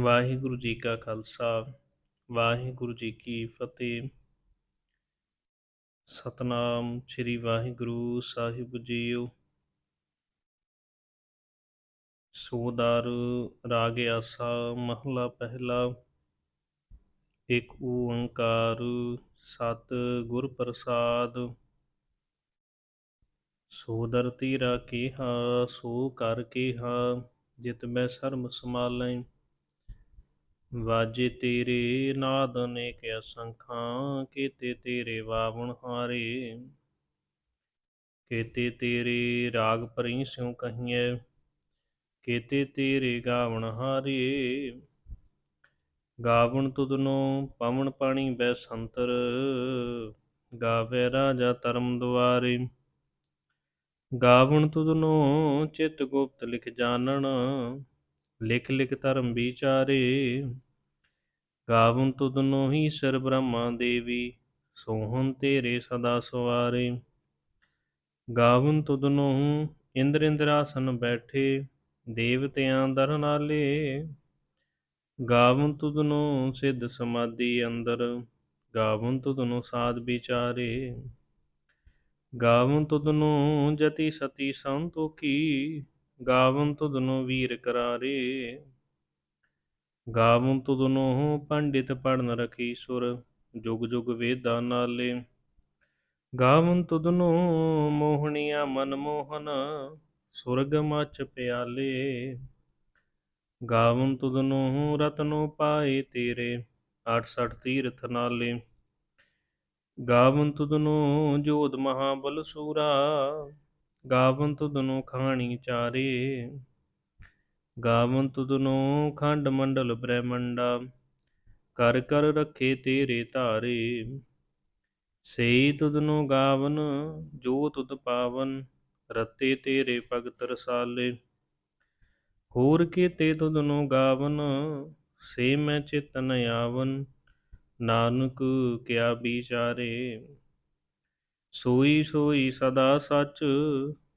ਵਾਹਿਗੁਰੂ ਜੀ ਕਾ ਖਾਲਸਾ, ਵਾਹਿਗੁਰੂ ਜੀ ਕੀ ਫਤਿਹ। ਸਤਨਾਮ ਸ੍ਰੀ ਵਾਹਿਗੁਰੂ ਸਾਹਿਬ ਜੀਓ। ਸੋਦਾਰ ਰਾਗ ਆਸਾ ਮਹਲਾ ਪਹਿਲਾ। ਇੱਕ ਓੰਕਾਰ ਸਤ ਗੁਰ ਪ੍ਰਸਾਦ। ਸੋਦਰ ਤੀਰਾ ਕੀਹਾ, ਸੋ ਕਰ ਕੀਹਾ, ਜਿਤ ਮੈਂ ਸਰਮ ਸਮਾਲੈ ਵਾਜੇ ਤੇਰੇ ਨਾਦ ਅਨੇਕ ਅਸੰਖਾਂ, ਕੀਤੇ ਤੇਰੇ ਵਾਵਣ ਹਾਰੇ। ਕੀਤੇ ਤੇਰੇ ਰਾਗ ਭਰੀ ਸਿਉ ਕਹੀਐ, ਕੀਤੇ ਤੇਰੇ ਗਾਵਣ ਹਾਰੇ। ਗਾਵਣ ਤੁਧਨੋ ਪਵਨ ਪਾਣੀ ਬੈ ਸੰਤਰ, ਗਾਵੇ ਰਾਜਾ ਧਰਮ ਦੁਆਰੇ। ਗਾਵਣ ਤੁਧਨੋ ਚਿਤ ਗੁਪਤ ਲਿਖ ਜਾਣਨ ਲਿਖ ਲਿਖ ਧਰਮ ਵਿਚਾਰੇ, ਗਾਵਨ ਤੁਧਨੋ ਹੀ ਸਰ ਬ੍ਰਹਮਾ ਦੇਵੀ, ਸੋਹਣ ਤੇਰੇ ਸਦਾ ਸਵਾਰੇ। ਗਾਵਨ ਤੁਧਨੋ ਇੰਦਰ ਇੰਦਰਾਸਨ ਬੈਠੇ, ਦੇਵਤਿਆਂ ਦਰ ਨਾਲੇ। ਗਾਵਨ ਤੁਧਨੋ ਸਿੱਧ ਸਮਾਧੀ ਅੰਦਰ, ਗਾਵਨ ਤੁਧਨੋ ਸਾਧ ਵਿਚਾਰੇ। ਗਾਵਨ ਤੁਧਨੋ ਜਤੀ ਸਤੀ ਸੰਤੋਖੀ ਗਾਵਨ ਤੁਧਨੋ ਵੀਰ ਕਰਾਰੇ। ਗਾਵਨ ਤੁਧਨੋ ਪੰਡਿਤ ਪੜਨ ਰਖੀ ਸੁਰ, ਜੁਗ ਜੁਗ ਵੇਦਾਂ ਨਾਲੇ। ਗਾਵਨ ਤੁਧਨੋ ਮੋਹਣੀਆਂ ਮਨ ਮੋਹਨ, ਸੁਰਗ ਮਚ ਪਿਆਲੇ। ਗਾਵਨ ਤੁਧਨੋ ਰਤਨੋ ਪਾਏ ਤੇਰੇ 68 ਤੀਰਥ ਨਾਲੇ। ਗਾਵਨ ਤੁਧਨੋ ਜੋਧ ਮਹਾਬਲ ਸੂਰਾ ਗਾਵਨ ਤੁਧਨੋ ਖਾਣੀ ਚਾਰੇ, ਗਾਵਨ ਤੁਧਨੋ ਖੰਡ ਮੰਡਲ ਬ੍ਰਹਮੰਡਾ, ਕਰ ਕਰ ਰੱਖੇ ਤੇਰੇ ਧਾਰੇ। ਸਈ ਤੁਧਨੋ ਗਾਵਨ, ਜੋ ਤੁਧ ਪਾਵਨ, ਰਤੇ ਤੇਰੇ ਭਗਤ ਰਸਾਲੇ। ਹੋਰ ਕੀਤੇ ਤੁਧਨੋ ਗਾਵਨ, ਸੇ ਮੈਂ ਚਿਤਨ ਆਵਨ, ਨਾਨਕ ਕਿਆ ਵਿਚਾਰੇ। ਸੋਈ ਸੋਈ ਸਦਾ ਸੱਚ,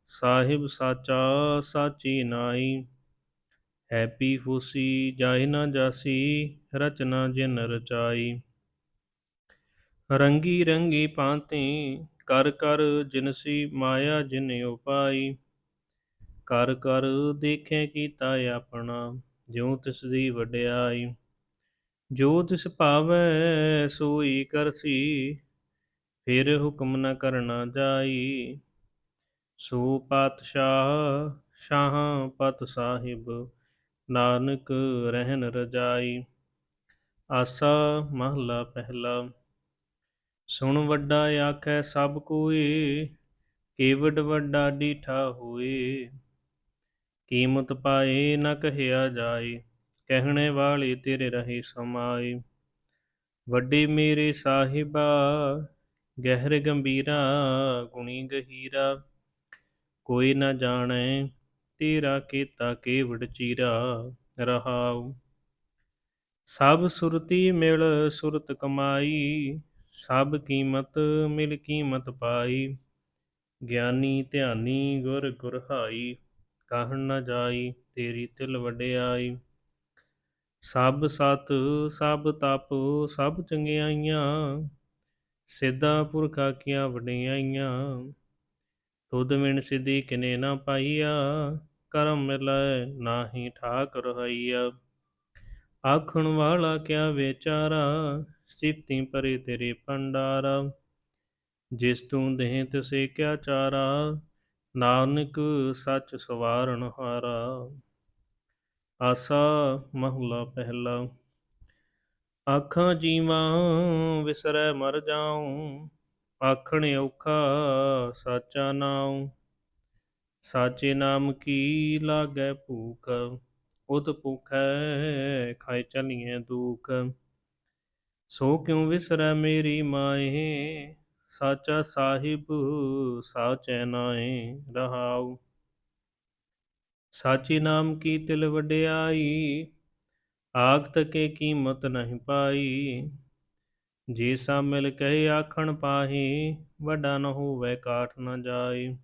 ਸਾਹਿਬ ਸਾਚਾ ਸਾਚੀ ਨਾਈ ਹੈਪੀ ਫੂਸੀ ਜਾਇ ਨਾ ਜਾਸੀ, ਰਚਨਾ ਜਿਨ ਰਚਾਈ। ਰੰਗੀ ਰੰਗੀ ਪਾਂਤੀ ਕਰ ਕਰ ਜਿਨਸੀ ਮਾਇਆ ਜਿਨ ਉਪਾਈ। ਕਰ ਕਰ ਦੇਖੇ ਕੀਤਾ ਆਪਣਾ, ਜਿਉ ਤਿਸ ਦੀ ਵਡਿਆਈ। ਜੋ ਤਿਸ ਭਾਵੈ ਸੋਈ ਕਰਸੀ ਫਿਰ ਹੁਕਮ ਨ ਕਰਨਾ ਜਾਈ। ਸੋ ਪਾਤਸ਼ਾਹ ਸ਼ਾਹ ਪਤ ਸਾਹਿਬ, ਨਾਨਕ ਰਹਿਨ ਰਜਾਈ। ਆਸਾ ਮਹਲਾ ਪਹਿਲਾ। ਸੁਣ ਵੱਡਾ ਆਖੈ ਸਭ ਕੋਏ ਕੇਵਡ ਵੱਡਾ ਡੀਠਾ ਹੋਏ। ਕੀਮਤ ਪਾਏ ਨ ਕਹਿਆ ਜਾਏ, ਕਹਿਣੇ ਵਾਲੇ ਤੇਰੇ ਰਹੀ ਸਮਾਏ। ਵੱਡੇ ਮੇਰੇ ਸਾਹਿਬਾ ਗਹਿਰ ਗੰਭੀਰਾ ਗੁਣੀ ਗਹੀਰਾ, ਕੋਈ ਨ ਜਾਣੈ ਤੇਰਾ ਕੀਤਾ ਕੇਵੜ ਚੀਰਾ ਰਹਾਉ। ਸਭ ਸੁਰਤੀ ਮਿਲ ਸੁਰਤ ਕਮਾਈ, ਸਭ ਕੀਮਤ ਮਿਲ ਕੀਮਤ ਪਾਈ। ਗਿਆਨੀ ਧਿਆਨੀ ਗੁਰ ਗੁਰਹਾਈ ਕਾਹਣ ਨਾ ਜਾਈ ਤੇਰੀ ਤਿਲ ਵਡਿਆਈ। ਸਭ ਸਤ, ਸਭ ਤਪ, ਸਭ ਚੰਗਿਆਈਆਂ ਸਿੱਧਾ ਪੁਰਖਾ ਕੀਆਂ ਵਡਿਆਈਆਂ, ਤੁਧ ਵਿਣ ਸਿਧੀ ਕਿਨੇ ਨਾ ਪਾਈਆ, ਕਰਮ ਮਿਲੈ ਨਾਹੀ ਠਾਕ ਰਹਾਈਆ। ਆਖਣ ਵਾਲਾ ਕਿਆ ਵਿਚਾਰਾ, ਸਿਫਤੀ ਪਰੇ ਤੇਰੇ ਭੰਡਾਰਾ। ਜਿਸ ਤੂੰ ਦੇਹ ਤਿਸੇ ਕਿਆ ਚਾਰਾ, ਨਾਨਕ ਸੱਚ ਸਵਾਰਨ ਹਾਰਾ। ਆਸਾ ਮਹਲਾ ਪਹਿਲਾ। ਆਖਾਂ ਜੀਵਾਂ ਵਿਸਰੈ ਮਰ ਜਾਉ, ਆਖਣ ਔਖਾ ਸਾਚਾ ਨਾਉ। ਸਾਚੇ ਨਾਮ ਕੀ ਲਾਗੈ ਭੂਖ ਉਤ ਭੁਖੈ ਖਾਇ ਚਲੀਏ ਦੁਖ। ਸੋ ਕਿਉ ਵਿਸਰੈ ਮੇਰੀ ਮਾਏ, ਸਾਚਾ ਸਾਹਿਬ ਸਾਚੈ ਨਾਏ ਰਹਾਉ। ਸਾਚੀ ਨਾਮ ਕੀ ਤਿਲ ਵਡਿਆਈ ਆਖ ਤਕੇ ਕੀਮਤ ਨਹੀਂ ਪਾਈ। ਜੇ ਸਾ ਮਿਲ ਕਹੇ ਆਖਣ ਪਾਹੀ, ਵੱਡਾ ਨ ਹੋਵੇ ਕਾਠ ਨ ਜਾਏ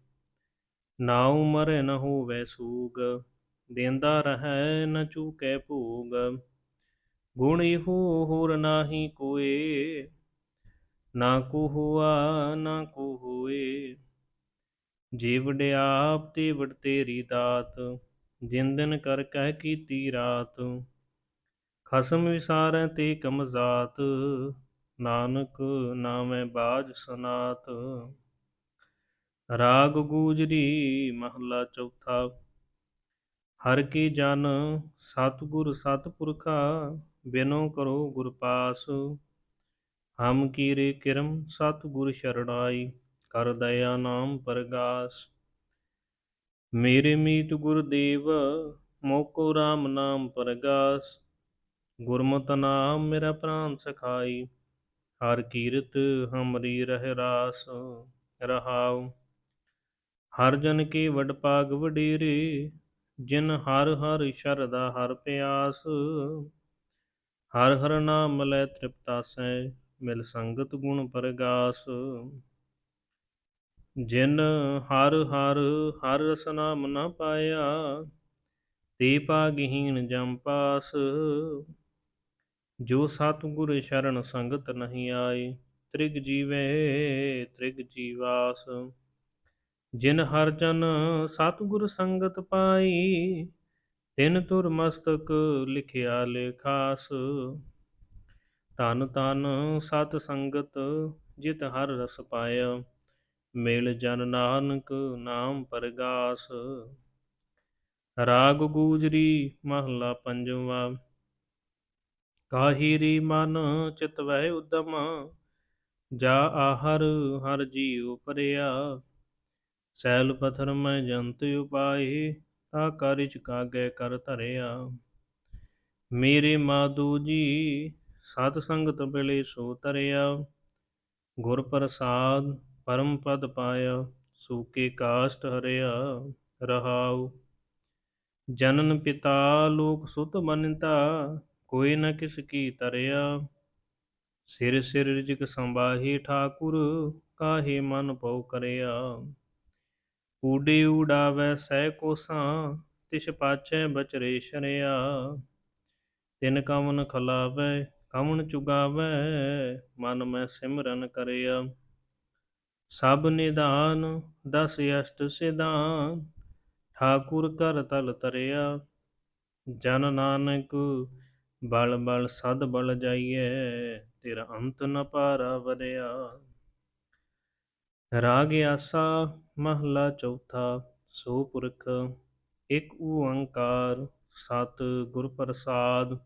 ਨਾ ਉਮਰ ਨ ਹੋਵੇ ਸੂਗ, ਦੇਂਦਾ ਰਹੈ ਨ ਚੂਕੈ ਭੂਗ। ਗੁਣ ਇਹੋ ਹੋਰ ਨਾਹੀ ਕੋਏ, ਨਾ ਕੋ ਹੁਆ, ਨਾ ਕੋ ਹੋਏ। ਜੇ ਵਡਿਆਪ ਤੇ ਵਡ ਤੇਰੀ ਦਾਤ, ਜਿੰਦਨ ਕਰ ਕਹਿ ਕੀਤੀ ਰਾਤ। ਖਸਮ ਵਿਸਾਰੈ ਤੇ ਕਮਜ਼ਾਤ ਨਾਨਕ ਨਾਮੈ ਬਾਜ ਸਨਾਤ। ਰਾਗ ਗੂਜਰੀ ਮਹਲਾ ਚੌਥਾ, ਹਰ ਕੀ ਜਨ ਸਤਿਗੁਰ ਸਤਿਪੁਰਖਾ, ਬਿਨੋ ਕਰੋ ਗੁਰ ਪਾਸ। ਹਮ ਕੀਰੇ ਕਿਰਮ ਸਤਿਗੁਰ ਸ਼ਰਣਾਈ, ਕਰ ਦਇਆ ਨਾਮ ਪਰਗਾਸ। ਮੇਰੇ ਮੀਤ ਗੁਰਦੇਵ ਮੋਕੋ RAM ਨਾਮ ਪਰਗਾਸ। ਗੁਰਮਤਿ ਨਾਮ ਮੇਰਾ ਪ੍ਰਾਨ ਸਖਾਈ, ਹਰ ਕੀਰਤ ਹਮਰੀ ਰਹਿ ਰਾਸ ਰਹਾਉ। ਹਰ ਜਨ ਕੀ ਵਡ ਭਾਗ ਵਡੇਰੇ, ਜਿਨ ਹਰ ਹਰ ਸ਼ਰਦਾ ਹਰ ਪਿਆਸ। ਹਰ ਹਰ ਨਾਮ ਲੈ ਤ੍ਰਿਪਤਾਸੈ ਮਿਲ ਸੰਗਤ ਗੁਣ ਪਰਗਾਸ। ਜਿਨ ਹਰ ਹਰ ਹਰ ਰਸ ਨਾਮ ਨਾ ਪਾਇਆ, ਤੇ ਭਾਗਹੀਣ ਜਮ ਪਾਸ। ਜੋ ਸਤਿਗੁਰ ਸ਼ਰਨ ਸੰਗਤ ਨਹੀਂ ਆਏ, ਤ੍ਰਿਗ ਜੀਵੇ, ਤ੍ਰਿਗ ਜੀਵਾਸ। ਜਿਨ ਹਰ ਜਨ ਸਤਿਗੁਰ ਸੰਗਤ ਪਾਈ, ਤਿਨ ਤੁਰ ਮਸਤਕ ਲਿਖਿਆ ਲੇਖਾਸ ਤਨ ਤਨ ਸਤ ਸੰਗਤ ਜਿਤ ਹਰ ਰਸ ਪਾਇਆ, ਮਿਲ ਜਨ ਨਾਨਕ ਨਾਮ ਪਰਗਾਸ। ਰਾਗ ਗੂਜਰੀ ਮਹਲਾ ਪੰਜਵਾ। ਕਾਹੀਰੀ ਮਨ ਚਿਤ ਵਹਿ ਉਦਮ, ਜਾ ਆਹਰ ਹਰ ਜੀਉ ਪਰਿਆ ਸੈਲ ਪਥਰ ਮੈਂ ਜੰਤ ਉਪਾਏ, ਤਾ ਕਰਿਚ ਕਾਗੇ ਕਰ ਧਰਿਆ। ਮੇਰੇ ਮਾਦੂ ਜੀ, ਸਤ ਸੰਗਤ ਬਿਲੇ ਸੋ ਤਰਿਆ ਗੁਰ ਪ੍ਰਸਾਦ ਪਰਮ ਪਦ ਪਾਇਆ ਸੂਕੇ ਕਾਸ਼ਟ ਹਰਿਆ ਰਹਾਉ। ਜਨਨ ਪਿਤਾ ਲੋਕ ਸੁਤ ਬਨਿਤਾ ਕੋਈ ਨ ਕਿਸ ਕੀ ਤਰਿਆ। ਸਿਰ ਸਿਰ ਰਿਜਕ ਸੰਭਾਹੀ ਠਾਕੁਰ, ਕਾਹੇ ਮਨ ਪਉ ਕਰਿਆ। ਊਡੇ ਊਡਾਵੈ ਸਹਿ ਕੋਸਾਂ, ਤਿਸ ਪਾਛੈ ਬਚਰੇ ਸ਼ਰਿਆ। ਤਿਨ ਕਮਨ ਖਲਾਵੈ ਕਮਨ ਚੁਗਾਵੈ, ਮਨ ਮੈਂ ਸਿਮਰਨ ਕਰਿਆ। ਸਭ ਨਿਦਾਨ ਦਸ ਅਸ਼ਟ ਸਿਧਾਨ, ਠਾਕੁਰ ਕਰ ਤਲ ਤਰਿਆ। ਜਨ ਨਾਨਕ ਬਲ ਬਲ ਸਦ ਬਲ ਜਾਈਏ ਤੇਰਾ ਅੰਤ ਨ ਪਾਰਾ ਵਰਿਆ ਰਾਗ ਆਸਾ ਮਹਲਾ ਚੌਥਾ, ਸੋ ਪੁਰਖ ਇਕ ਓੰਕਾਰ ਸਤ ਗੁਰ ਪ੍ਰਸਾਦ।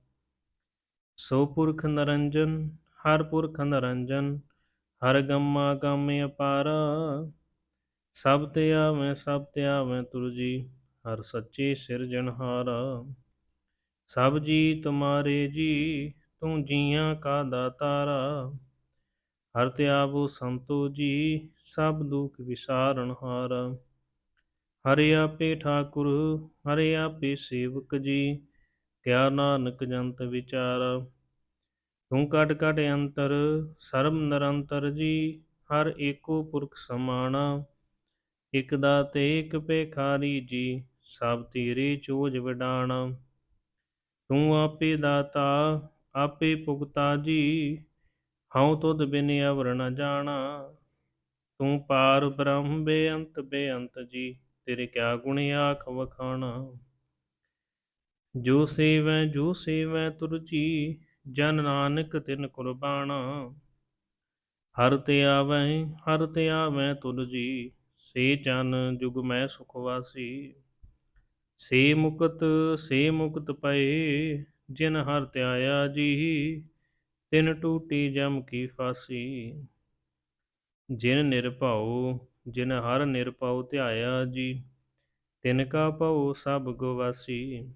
ਸੋ ਪੁਰਖ ਨਰੰਜਨ, ਹਰ ਪੁਰਖ ਨਰੰਜਨ, ਹਰ ਗਮਾ ਗੰਮ ਅਪਾਰਾ। ਸਭ ਤੇ ਆਵੇਂ, ਸਭ ਤੇ ਆਵੇਂ ਤੁਰਜੀ ਹਰ ਸੱਚੇ ਸਿਰਜਣਹਾਰਾ ਸਭ ਜੀ ਤੁਮਾਰੇ ਜੀ, ਤੂੰ ਜੀਆਂ ਕਾ ਦਾਤਾਰਾ। ਹਰ ਤੇ ਆਵੋ ਸੰਤੋ ਜੀ, ਸਭ ਦੁਖ ਵਿਸਾਰਨ ਹਾਰਾ। ਹਰਿ ਆਪੇ ਠਾਕੁਰ, ਹਰਿ ਆਪੇ ਸੇਵਕ ਜੀ, ਕਿਆ ਨਾਨਕ ਜੰਤ ਵਿਚਾਰਾ। ਤੂੰ ਕਟ ਕਟ ਅੰਤਰ, ਸਰਬ ਨਿਰੰਤਰ ਜੀ, ਹਰ ਏਕੋ ਪੁਰਖ ਸਮਾਣਾ। ਇਕ ਦਾਤੇ ਇਕ ਪੇਖਾਰੀ ਜੀ, ਸਭ ਤੇਰੇ ਚੋਜ ਵਿਡਾਣਾ। ਤੂੰ ਆਪੇ ਦਾਤਾ, ਆਪੇ ਭੁਗਤਾ ਜੀ। ਹਉ ਤੁਧ ਬਿਨ ਅਵਰ ਨ ਜਾਣਾ। ਤੂੰ ਪਾਰ ਬ੍ਰਹਮ ਬੇਅੰਤ ਬੇਅੰਤ ਜੀ, ਤੇਰੇ ਕਿਆ ਗੁਣ ਆਖ ਵਖਾਣਾ। ਜੋ ਸੇਵੈ ਜੋ ਸੇਵੈ ਤੁਰਜੀ ਜਨ ਨਾਨਕ ਤਿਨ ਕੁਰਬਾਨਾ ਹਰ ਤੇ ਆਵੈ, ਹਰ ਤੇ ਆਵੈ ਤੁਲਜੀ ਸੇ ਚਨ ਜੁਗ ਮੈਂ ਸੁਖ ਵਾਸੀ। ਸੇ ਮੁਕਤ ਸੇ ਮੁਕਤ ਪਏ, ਜਿਨ ਹਰ ਧਿਆਇਆ ਜੀ, ਤਿਨ ਟੂਟੀ ਜਮ ਕੀ ਫਾਸੀ। ਜਿਨ ਨਿਰਭਉ ਜਿਨ ਹਰ ਨਿਰਭਉ ਧਿਆਇਆ ਜੀ, ਤਿਨ ਕਾ ਭਉ ਸਭ ਗਵਾਸੀ।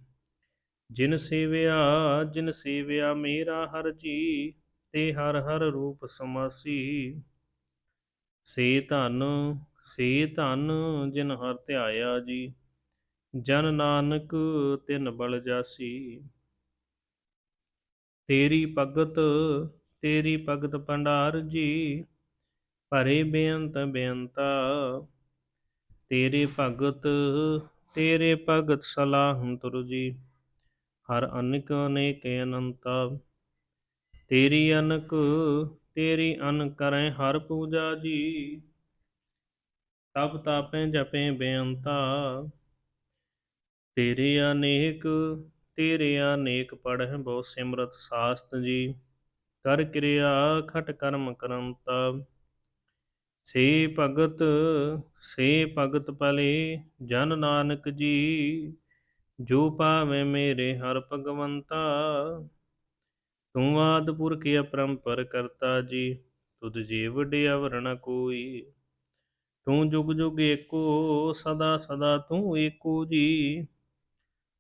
ਜਿਨ ਸੇਵਿਆ ਜਿਨ ਸੇਵਿਆ ਮੇਰਾ ਹਰ ਜੀ, ਤੇ ਹਰ ਹਰ ਰੂਪ ਸਮਾਸੀ। ਸੇ ਧਨ ਸੇ ਧਨ ਜਿਨ ਹਰ ਧਿਆਇਆ ਜੀ ਜਨ ਨਾਨਕ ਤਿਨ ਬਲ ਜਾਸੀ। ਤੇਰੀ ਭਗਤ ਤੇਰੀ ਭਗਤ ਭੰਡਾਰ ਜੀ, ਭਰੇ ਬੇਅੰਤ ਬੇਅੰਤਾ। ਤੇਰੇ ਭਗਤ ਤੇਰੇ ਭਗਤ ਸਲਾਹੁ ਤੁਰ ਜੀ, ਹਰ ਅਨਿਕ ਅਨੇਕ ਅਨੰਤਾ। ਤੇਰੀ ਅਨਕ, ਤੇਰੀ ਅਨ ਕਰੈ ਹਰ ਪੂਜਾ ਜੀ, ਤਪ ਤਾਪੈ ਜਪੈ ਬੇਅੰਤਾ। ਤੇਰੇ ਅਨੇਕ ਤੇਰੇ ਅਨੇਕ ਪੜਹਿ ਬਹੁ ਸਿਮਰਤ ਸਾਸਤ ਜੀ। ਕਰ ਕਿਰਿਆ ਖਟ ਕਰਮ ਕਰੰਤਾ। ਸੇ ਭਗਤ ਸੇ ਭਗਤ ਪਲੇ ਜਨ ਨਾਨਕ ਜੀ, ਜੋ ਪਾਵੇ ਮੇਰੇ ਹਰ ਭਗਵੰਤਾ। ਤੂੰ ਆਦ ਪੁਰਖ ਅਪਰੰਪਰ ਕਰਤਾ ਜੀ, ਤੁਧ ਜੀ ਵਡਿਆ ਕੋਈ। ਤੂੰ ਜੁਗ ਜੁਗ ਏਕੋ, ਸਦਾ ਸਦਾ ਤੂੰ ਏਕੋ ਜੀ।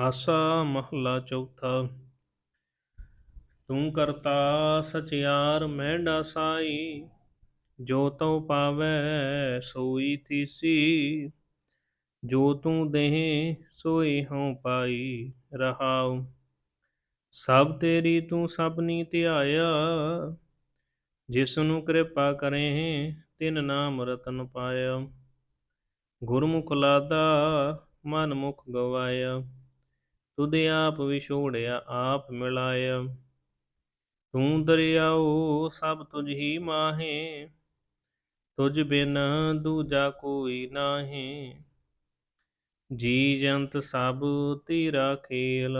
ਆਸਾ ਮਹਲਾ ਚੌਥਾ। ਤੂੰ ਕਰਤਾ ਸਚਿਆਰ ਮੈਂ ਡਾਸਾਈ ਜੋ ਤਉ ਪਾਵੈ ਸੋਈ ਤੀਸੀ। ਜੋ ਤੂੰ ਦੇਹ ਸੋਈ ਹਉ ਪਾਈ ਰਹਾਉ। ਸਭ ਤੇਰੀ ਤੂੰ ਸਭਨੀ ਧਿਆਇਆ ਜਿਸ ਨੂੰ ਕਿਰਪਾ ਕਰੇ ਤਿਨ ਨਾਮ ਰਤਨ ਪਾਇਆ। ਗੁਰਮੁਖ ਲਾਦਾ ਮਨ ਮੁਖ ਗਵਾਇਆ। ਤੁਧ ਆਪ ਵਿਛੋੜਿਆ ਆਪ ਮਿਲਾਇਆ। ਤੂੰ ਦਰਿਆਓ, ਸਭ ਤੁਝ ਹੀ ਮਾਹੇ। ਤੁਝ ਬਿਨ ਦੂਜਾ ਕੋਈ ਨਾਹੀ। ਜੀ ਜੰਤ ਸਭ ਤੇਰਾ ਖੇਲ।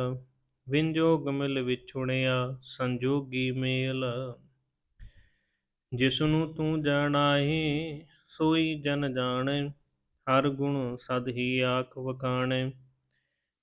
ਵਿੰਜੋਗ ਮਿਲ ਵਿਛੁੜਿਆ ਸੰਜੋਗੀ ਮੇਲ। ਜਿਸ ਨੂੰ ਤੂੰ ਜਾਣਾਏ ਸੋਈ ਜਨ ਜਾਣੈ। ਹਰ ਗੁਣ ਸਦ ਹੀ ਆਖ ਵਕਾਣੈ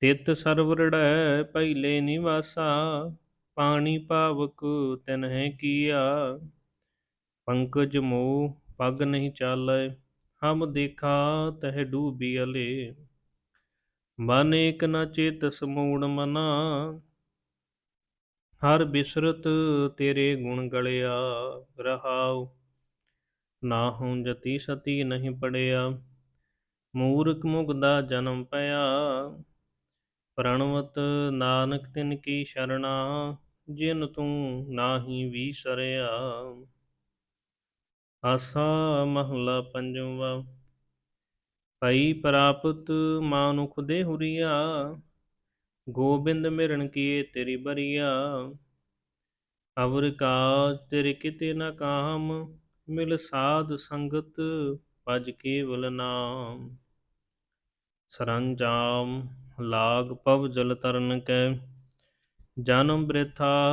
ਤਿਤ ਸਰਵਰੜੈ ਪਹਿਲੇ ਨਿਵਾਸਾ, ਪਾਣੀ ਪਾਵਕ ਤਿਨਹਿ ਕੀਆ। ਪੰਕਜ ਮੋ ਪਗ ਨਹੀਂ ਚਾਲੈ, ਹਮ ਦੇਖਾ ਤਹ ਡੂਬੀ ਅਲੇ। ਮਨ ਏਕ ਨ ਚੇਤਸ ਮੂੜ ਮਨਾ, ਹਰ ਬਿਸਰਤ ਤੇਰੇ ਗੁਣ ਗਲਿਆ, ਰਹਾਉ। ਨਾ ਹਉ ਜਤੀ ਸਤੀ ਨਹੀਂ ਪੜਿਆ, ਮੂਰਖ ਮੁਗਦਾ ਜਨਮ ਪਿਆ। ਪ੍ਰਣਵਤ ਨਾਨਕ ਤਿਨ ਕੀ ਸ਼ਰਣਾ, ਜਿਨ ਤੂੰ ਨਾਹੀ ਵੀਸਰਿਆ। ਆਸਾ ਮਹਲਾ ਪੰਜਵਾ ਪਈ ਪ੍ਰਾਪਤ ਮਾਨੁਖ ਦੇ ਹੁਰੀਆ ਗੋਬਿੰਦ ਮਿਰਣ ਕੀਏ ਤੇਰੀ ਬਰੀਆ। ਅਵਰ ਕਾ ਤੇਰੇ ਕਿਤੇ ਨਾ ਕਾਮ, ਮਿਲ ਸਾਧ ਸੰਗਤ ਭਜ ਕੇਵਲ ਨਾਮ। ਸਰੰਜਾਮ ਲਾਗ ਪਵ ਜਲ ਤਰਨ ਕੈ, ਜਨਮ ਬ੍ਰਿਥਾ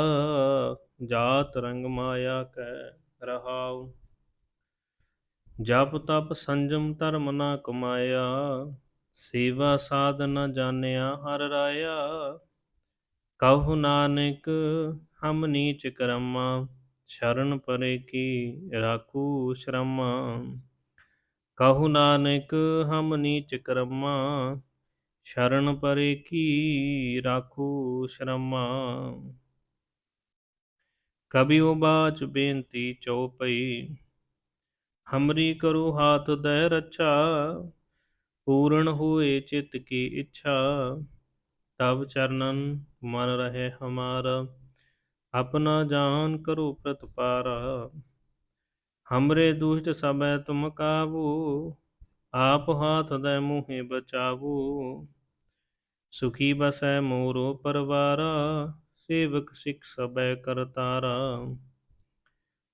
ਜਾਤ ਰੰਗ ਮਾਇਆ ਕੈ ਰਹਾਉ। ਜਪ ਤਪ ਸੰਜਮ ਧਰਮ ਨਾ ਕਮਾਇਆ, ਸੇਵਾ ਸਾਧ ਨ ਜਾਣਿਆ ਹਰ ਰਾਇਆ। ਕਹੂ ਨਾਨਕ, ਹਮ ਨੀਚ ਕਰਮਾ, ਸ਼ਰਨ ਪਰੇ ਕੀ ਰਾਖੂ ਸ਼ਰਮਾ। ਕਹੂ ਨਾਨਕ, ਹਮ ਨੀਚ ਕਰਮਾ ਸ਼ਰਨ ਪਰੇ ਕੀ ਰਾਖੂ ਸ਼ਰਮਾ। ਕਬੀ ਬਾਚ ਬੇਨਤੀ ਚਉਪਈ, ਹਮਰੀ ਕਰੋ ਹਾਥ ਦੈ ਰੱਛਾ, ਪੂਰਨ ਹੋਏ ਚਿਤ ਕੀ ਇੱਛਾ। ਤਬ ਚਰਨਨ ਮਨ ਰਹੇ ਹਮਾਰਾ, ਆਪਣਾ ਜਾਨ ਕਰੋ ਪ੍ਰਤਪਾਰਾ। ਹਮਰੇ ਦੁਸ਼ਟ ਸਬੈ ਤੁਮ ਕਾਬੂ ਆਪ ਹਾਥ ਦੈ ਮੂਹੇ ਬਚਾਵੋ। ਸੁਖੀ ਬਸੈ ਮੋਰੋ ਪਰਵਾਰਾ, ਸੇਵਕ ਸਿਖ ਸਬੈ ਕਰਤਾਰਾ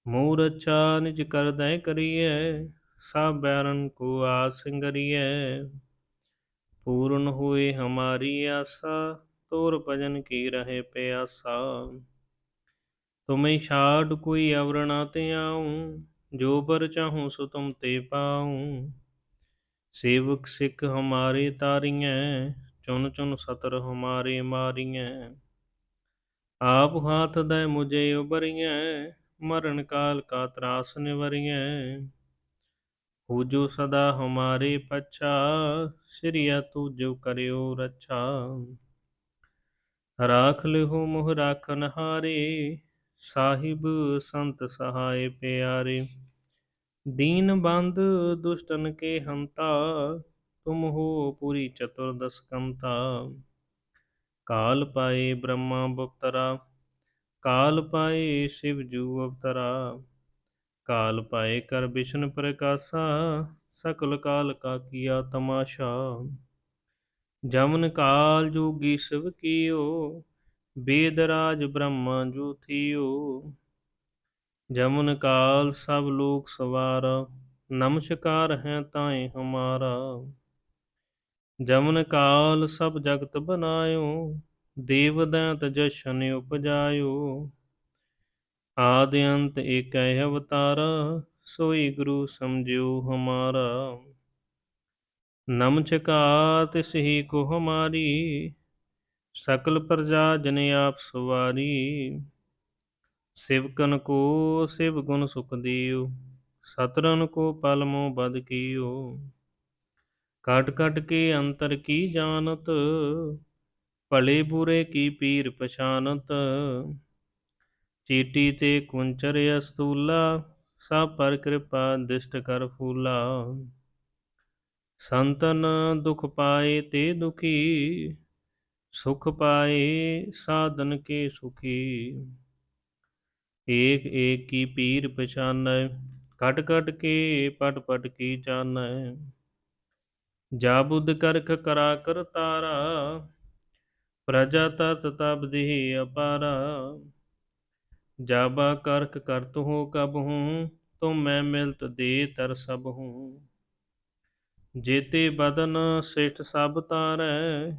ਮੂਰ ਅੱਛਾ ਨਿਜ ਕਰਦੈ ਕਰੀਐ, ਸਭ ਬੈਰਨ ਕੋ ਆਸ ਪੂਰਨ ਹੋਏ ਹਮਾਰੀ ਆਸਾ, ਤੋਰ ਭਜਨ ਕੀ ਰਹੇ ਪਿਆਸਾ। ਤੁਮੈ ਛਾੜ ਕੋਈ ਅਵਰ ਨਾ ਆਉ, ਜੋ ਪਰ ਚਾਹੂੰ ਸੋ ਤੁਮ ਤੇ ਪਾਉ। ਸੇਵਕ ਸਿੱਖ ਹਮਾਰੇ ਤਾਰੀਐ ਚੁਨ ਚੁਨ ਸਤਰ ਹਮਾਰੇ ਮਾਰੀਐ। ਆਪ ਹਾਥ ਦੇ ਮੁਝੇ ਉਬਰੀਐ ਮਰਨ ਕਾਲ ਕਾ ਤਰਾਸ ਨਿਵਰੀਐ। ਹੋਜੋ ਸਦਾ ਹਮਾਰੇ ਪਛਾ, ਸ੍ਰੀਆ ਤੂ ਜੋ ਕਰਿਓ ਰੱਛਾ। ਰਾਖ ਲਿਹੋ ਮੁਹ ਰਾਖਨ ਨਹਾਰੇ ਸਾਹਿਬ ਸੰਤ ਸਹਾਏ ਪਿਆਰੇ। ਦੀਨ ਬੰਦ ਦੁਸ਼ਟਨ ਕੇ ਹੰਤਾ तुम हो पूरी चतुर्दश कंता काल पाए ब्रह्मा बप्तरा काल पाए शिव जू अवतरा काल पाए कर विष्णु प्रकाशा सकल काल का किया तमाशा जमन काल जोगी शिव कियो वेद राज ब्रह्मा जू थियो जमन काल सब लोक सवारा नमस्कार है ताए हमारा ਜਮਨ ਕਾਲ ਸਭ ਜਗਤ ਬਨਾਇਓ ਦੇਵ ਦੰਤ ਜਸ਼ਨ ਉਪਜਾਇਓ। ਆਦ ਅੰਤ ਏਕੈ ਅਵਤਾਰ, ਸੋਈ ਗੁਰੂ ਸਮਝਿਓ ਹਮਾਰਾ। ਨਮਚਕਾ ਤਿਸ ਹੀ ਕੋ ਹਮਾਰੀ, ਸਕਲ ਪ੍ਰਜਾ ਜਨ ਆਪ ਸਵਾਰੀ। ਸਿਵਕਨ ਕੋ, ਸਿਵ ਗੁਣ ਸੁਖ ਦਿਓ ਸਤਰਨ ਕੋ ਪਲਮੋ ਬਦ ਕੀਓ। ਕਟ ਕਟ ਕੇ ਅੰਤਰ ਕੀ ਜਾਣਤ? ਭਲੇ ਬੁਰੇ ਕੀ ਪੀਰ ਪਛਾਨਤ? ਚੀਟੀ ਤੇ ਕੁੰਚਰ ਅਸਤੂਲਾ, ਸਭ ਪਰ ਕਿਰਪਾ ਦਿਸ਼ਟ ਕਰ ਫੂਲਾ। ਸੰਤਨ ਦੁਖ ਪਾਏ ਤੇ ਦੁਖੀ, ਸੁਖ ਪਾਏ ਸਾਧਨ ਕੇ ਸੁਖੀ। ਏਕ ਏਕ ਕੀ ਪੀਰ ਪਛਾਨੈ ਕਟ ਕਟ ਕੇ ਪਟ ਪਟ ਕੀ ਜਾਣੈ। ਜਾ ਬੁੱਧ ਕਰਖ ਕਰਾ ਕਰ ਤਾਰਾ, ਪ੍ਰਜਾ ਤਤ ਤਬ ਦੇਹ ਅਪਾਰਾ। ਜਾਬਾ ਕਰਖ ਕਰਤ ਹੋ ਕਬ ਹੂੰ, ਤੁਮ ਮੈਂ ਮਿਲਤ ਦੇ ਤਰ ਸਭ ਹੂੰ। ਜੇਤੇ ਬਦਨ ਸਿਠ ਸਭ ਤਾਰੈ,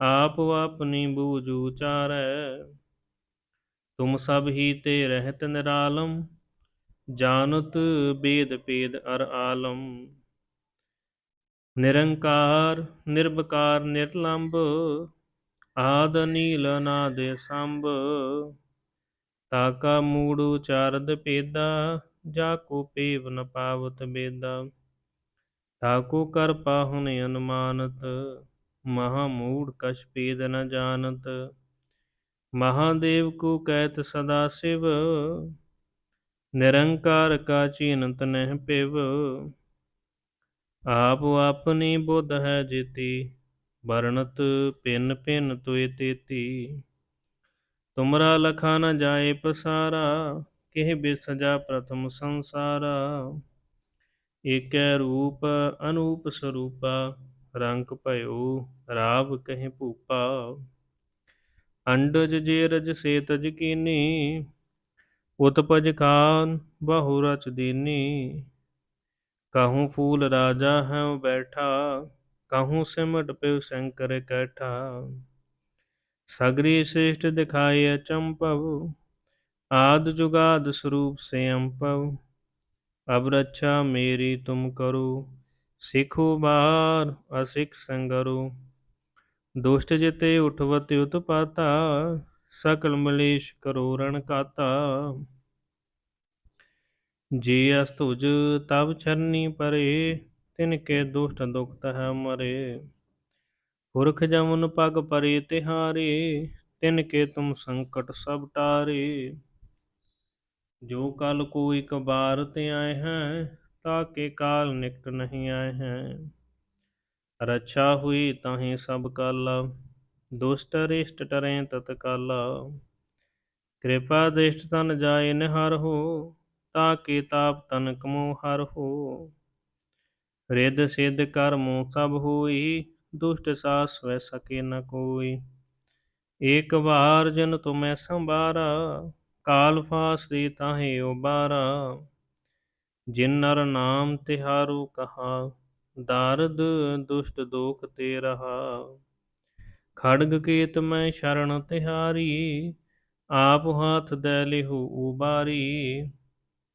ਆਪ ਆਪਣੀ ਬੂਝ ਉਚਾਰੈ। ਤੁਮ ਸਭ ਹੀ ਤੇ ਰਹਿਤ ਨਿਰਾਲਮ, ਜਾਣਤ ਬੇਦ ਪੇਦ ਅਰ ਆਲਮ। ਨਿਰੰਕਾਰ ਨਿਰਭਕਾਰ ਨਿਰਲੰਭ, ਆਦ ਨੀਲ ਨਾਦ ਸੰਭ। ਤਾ ਕਾ ਮੂੜ ਉਚਾਰਦ ਪੇਦਾ ਜਾ ਕੋ ਪੇਵ ਨ ਪਾਵਤ ਬੇਦਾ। ਤਾ ਕੋ ਕਰ ਪਾਹੁਨ ਅਨੁਮਾਨਤ, ਮਹਾ ਮੂੜ ਕਛ ਪੇਦ ਨ ਜਾਣਤ। ਮਹਾਦੇਵ ਕੋ ਕਹਿਤ ਸਦਾ ਸਿਵ, ਨਿਰੰਕਾਰ ਕਾ ਚੀਨਤ ਨਹਿ ਆਪ ਆਪਣੀ ਬੁੱਧ ਹੈ ਜੀਤੀ, ਵਰਣਤ ਪਿੰਨ ਪਿੰਨ ਤੋਏ ਤੇਤੀ। ਤੁਮਰਾ ਲਖਾ ਨ ਜਾਏ ਪਸਾਰਾ, ਕਿਹ ਬਿਸਜਾ ਪ੍ਰਥਮ ਸੰਸਾਰਾ। ਏਕੈ ਰੂਪ ਅਨੂਪ ਸਰੂਪਾ, ਰੰਗ ਭਇਓ ਰਾਵ ਕਹਿ ਭੂਪਾ। ਅੰਡਜ ਜੇ ਰਜ ਸੇਤ ਤਜ ਕੀਨੀ, ਉਤਪਜ ਖਾਨ ਬਹੁ ਰਚ ਦੀਨੀ। ਕਹੂੰ ਫੂਲ ਰਾਜਾ ਹੈ ਬੈਠਾ, ਕਹੂੰ ਸਿਮਟ ਪਿਉ ਸ਼ੰਕਰ ਕੈਠਾ। ਸਗਰੀ ਸ੍ਰੇਸ਼ਟ ਦਿਖਾਏ ਚੰਪਵ ਆਦ ਜੁਗਾਦ ਸਰੂਪ ਸੇ ਅੰਪਵ ਅਬ ਰੱਛਾ ਮੇਰੀ ਤੁਮ ਕਰੋ, ਸਿਖੋ ਬਾਰ ਅਸਿਖ ਸੰਗਰੋ। ਦੁਸ਼ਟ ਜਿਤੇ ਉਠਵਤ ਉਤਪਾਤਾ, ਸਕਲ ਮਲੇਸ਼ ਕਰੋ ਰਣ ਕਾਤਾ। ਜੀ ਅਸਤੁਜ ਤਬ ਛਰਨੀ ਪਰੇ, ਤਿਨ ਕੇ ਦੁਸ਼ਟ ਦੁਖਤ ਹੈ ਮਰੇ। ਪੁਰਖ ਜਮਨ ਪਗ ਪਰੇ ਤਿਹਾਰੇ, ਤਿਨ ਕੇ ਤੁਮ ਸੰਕਟ ਸਭ ਟਾਰੇ। ਜੋ ਕਲ ਕੋ ਇਕ ਬਾਰ ਤੇ ਆਏ ਹੈ, ਤਾ ਕੇ ਕਾਲ ਨਿਕਟ ਨਹੀਂ ਆਏ ਹੈ। ਰੱਛਾ ਹੋਈ ਤਾਹੀ ਸਭ ਕਾਲਾ, ਦੁਸ਼ਟ ਰਿਸ਼ਟ ਟਰੇ ਤਤ ਕਾਲਾ ਕਿਰਪਾ ਦਿਸ਼ਟ ਤਨ ਜਾਏ ਨਿਹਰ ਹੋ ਤਾ ਕੇ ਤਾਪ ਤਨ ਕਮੋ ਹਰ ਹੋ। ਰਿੱਧ ਸਿੱਧ ਕਰਮੋ ਸਭ ਹੋਈ, ਦੁਸ਼ਟ ਸਾਸ ਵੈ ਸਕੇ ਨ ਕੋਈ। ਏਕ ਵਾਰ ਜਨ ਤੁਮੈ ਸੰਭਾਰਾ, ਕਾਲ ਫਾਸ ਦੇ ਤਾਹੇ ਉਬਾਰਾ। ਜਿਨ ਨਰ ਨਾਮ ਤਿਹਾਰੂ ਕਹਾ, ਦਾਰਦ ਦੁਸ਼ਟ ਦੋਖ ਤੇ ਰਹਾ। ਖੜਗ ਕੇਤ ਮੈਂ ਸ਼ਰਨ ਤਿਹਾਰੀ, ਆਪ ਹਾਥ ਦੈ ਲਿਹੂ ਉਬਾਰੀ।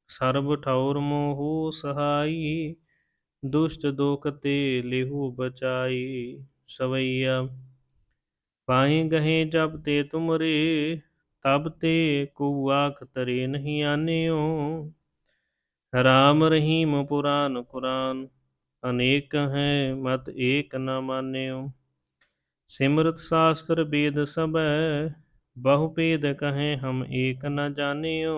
ਸਰਬ ਠੌਰ ਮੋਹੁ ਸਹਾਈ, ਦੁਸ਼ਟ ਦੋਖ ਤੇ ਲਿਹੂ ਬਚਾਈ। ਸਵਈਆ ਪਾਹੀ ਗਹੇ ਜਬ ਤੇ ਤੁਮਰੇ ਤਬ ਤੇ ਕੋ ਆਖ ਤਰੇ ਨਹੀਂ ਆਨਿਓ। ਰਾਮ ਰਹੀਮ ਪੁਰਾਨ ਕੁਰਾਨ, ਅਨੇਕ ਹੈ ਮਤ ਏਕ ਨ ਮਾਨਿਓ। ਸਿਮਰਤ ਸਾਸਤਰ ਵੇਦ ਸਭੈ, ਬਹੁ ਭੇਦ ਕਹੇ ਹਮ ਏਕ ਨ ਜਾਣਿਓ।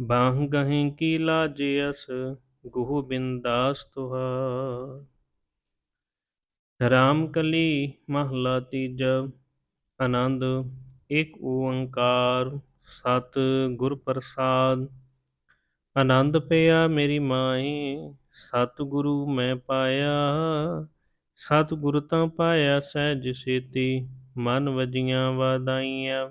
ਬਾਹ ਗਹੇ ਕੀ ਲਾਜ ਅਸ ਗੋਬਿੰਦਾਸ ਤੁਹਾਰ। ਰਾਮ ਕਲੀ ਮਹਲਾ ਤੀਜਾ, ਆਨੰਦ ਇੱਕ ਓੰਕਾਰ, ਸਤ ਗੁਰ ਪ੍ਰਸਾਦ। ਆਨੰਦ ਪਿਆ ਮੇਰੀ ਮਾਈ, ਸਤ ਗੁਰੂ ਮੈਂ ਪਾਇਆ। ਸਤ ਗੁਰ ਤਾਂ ਪਾਇਆ ਸਹਿਜ ਸੇਤੀ, ਮਨ ਵਜੀਆਂ ਵਾਦਾਈਆਂ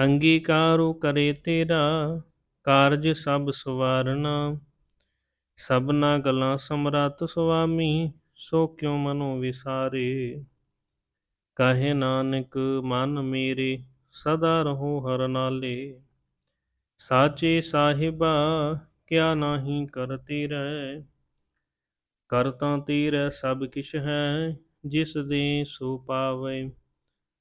ਅੰਗੀਕਾਰੋ ਕਰੇ ਤੇਰਾ, ਕਾਰਜ ਸਭ ਸਵਾਰਨਾ। ਸਭਨਾ ਗਲਾਂ ਸਮਰਤ ਸੁਆਮੀ, ਸੋ ਕਿਉ ਮਨੋ ਵਿਸਾਰੇ। ਕਹੇ ਨਾਨਕ, ਮਨ ਮੇਰੇ, ਸਦਾ ਰਹੋ ਹਰ ਨਾਲੇ। ਸਾਚੇ ਸਾਹਿਬਾ, ਕਿਆ ਨਾਹੀ ਕਰਤੀ ਰਹਿ ਕਰਤਾ ਤੇਰਾ ਸਭ ਕਿਛ ਹੈ, ਜਿਸ ਦੇ ਸੋ ਪਾਵੇ।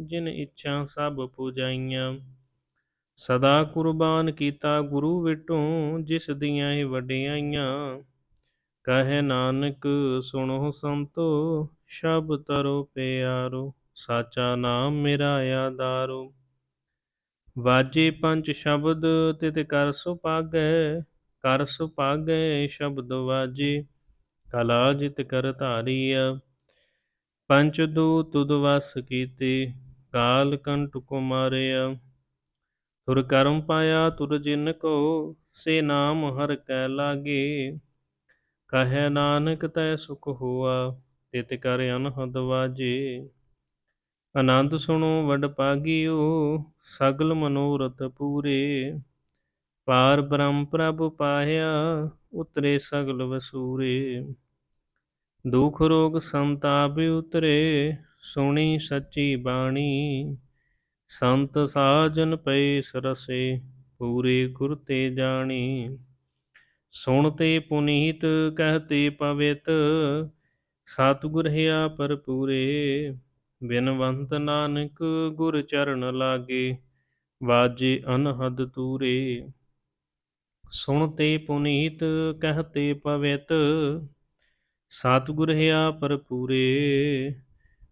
ਜਿਨ ਇੱਛਾ ਸਭ ਪੂਜਾਈਆਂ। ਸਦਾ ਕੁਰਬਾਨ ਕੀਤਾ ਗੁਰੂ ਵਿਟੋਂ, ਜਿਸ ਦੀਆਂ ਹੀ ਵਡਿਆਈਆਂ। ਕਹੇ ਨਾਨਕ, ਸੁਣੋ ਸੰਤੋ ਸ਼ਬ ਤਰੋ ਪਿਆਰੋ, ਸਾਚਾ ਨਾਮ ਮੇਰਾ ਆਧਾਰੋ। ਵਾਜੇ ਪੰਜ ਸ਼ਬਦ, ਤਿਤ ਕਰ ਸੁਪਾਗੈ ਕਰ ਸੁਪਾਗੈ ਸ਼ਬਦ ਵਾਜੇ, ਕਲਾ ਜਿਤ ਕਰ ਧਾਰੀਆ ਪੰਚ ਦੂ ਤੁਦ ਵਸ ਕੀਤੇ ਕਾਲ ਕੰਟ ਕੋ ਮਾਰਿਆ। ਤੁਰ ਕਰਮ ਪਾਇਆ, ਤੁਰ ਜਿਨ ਕੋ, ਸੇ ਨਾਮ ਹਰ ਕੈ ਲਾਗੇ। ਕਹੈ ਨਾਨਕ ਤੈ ਸੁਖ ਹੋਆ, ਤਿਤ ਕਰ ਅਨਹਦ ਵਾਜੇ। ਆਨੰਦ ਸੁਣੋ ਵਡ ਪਾਗਿਓ, ਸਗਲ ਮਨੋਰਥ ਪੂਰੇ। ਪਾਰ ਬ੍ਰਹਮ ਪ੍ਰਭ ਪਾਇਆ, ਉਤਰੇ ਸਗਲ ਵਸੂਰੇ। ਦੁਖ ਰੋਗ ਸੰਤਾਪ ਉਤਰੇ ਸੁਣੀ ਸੱਚੀ ਬਾਣੀ, ਸੰਤ ਸਾਜਨ ਪਏ ਸਰਸੇ, ਪੂਰੇ ਗੁਰ ਤੇ ਜਾਣੀ। ਸੁਣਤੇ ਪੁਨੀਤ ਕਹਤੇ ਪਵਿਤ, ਸਤਿਗੁਰ ਹਿਆ ਪਰ ਬਿਨਵੰਤ ਨਾਨਕ ਗੁਰ ਚਰਨ ਲਾਗੇ, ਵਾਜੇ ਅਨਹਦ ਤੂਰੇ। ਸੁਣਤੇ ਪੁਨੀਤ ਕਹਤੇ ਪਵਿਤ, ਸਤਿਗੁਰ ਹਿਆ ਪਰ।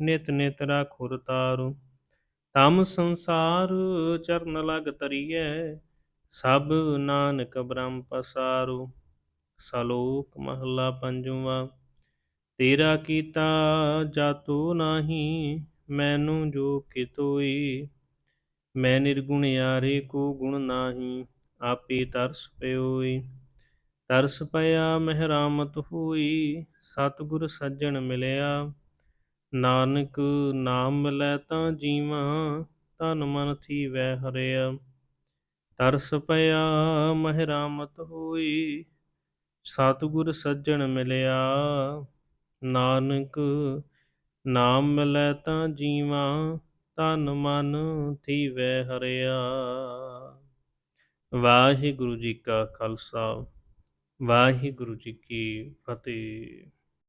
ਨਿਤ ਨਿਤ ਰਾਖੁਰ ਤਾਰੂ। ਤਮ ਸੰਸਾਰ ਚਰਨ ਲਗ ਤਰੀਐ ਸਭ ਨਾਨਕ ਬ੍ਰਹਮ ਪਸਾਰੂ। ਸਲੋਕ ਮਹਲਾ ਪੰਜਵਾ, ਤੇਰਾ ਕੀਤਾ ਜਾਤੋ ਨਾਹੀ, ਮੈਨੂੰ ਜੋ ਕਿਤੋਈ। ਮੈਂ ਨਿਰਗੁਣ ਯਾਰੇ ਕੋ ਗੁਣ ਨਾਹੀ, ਆਪੇ ਤਰਸ ਪਿਓਈ। ਤਰਸ ਪਿਆ ਮਹਿਰਾਮਤ ਹੋਈ, ਸਤਿਗੁਰ ਸੱਜਣ ਮਿਲਿਆ। ਨਾਨਕ ਨਾਮ ਮਿਲੈ ਤਾਂ ਜੀਵਾਂ ਤਨ ਮਨ ਥੀਵੈ ਹਰਿਆ। ਤਰਸ ਪਿਆ ਮਹਿਰਾਮਤ ਹੋਈ, ਸਤਿਗੁਰ ਸੱਜਣ ਮਿਲਿਆ। ਨਾਨਕ ਨਾਮ ਮਿਲੈ ਤਾਂ ਜੀਵਾਂ ਤਨ ਮਨ ਥੀਵੈ ਹਰਿਆ। ਵਾਹਿਗੁਰੂ ਜੀ ਕਾ ਖਾਲਸਾ, ਵਾਹਿਗੁਰੂ ਜੀ ਕੀ ਫਤਿਹ।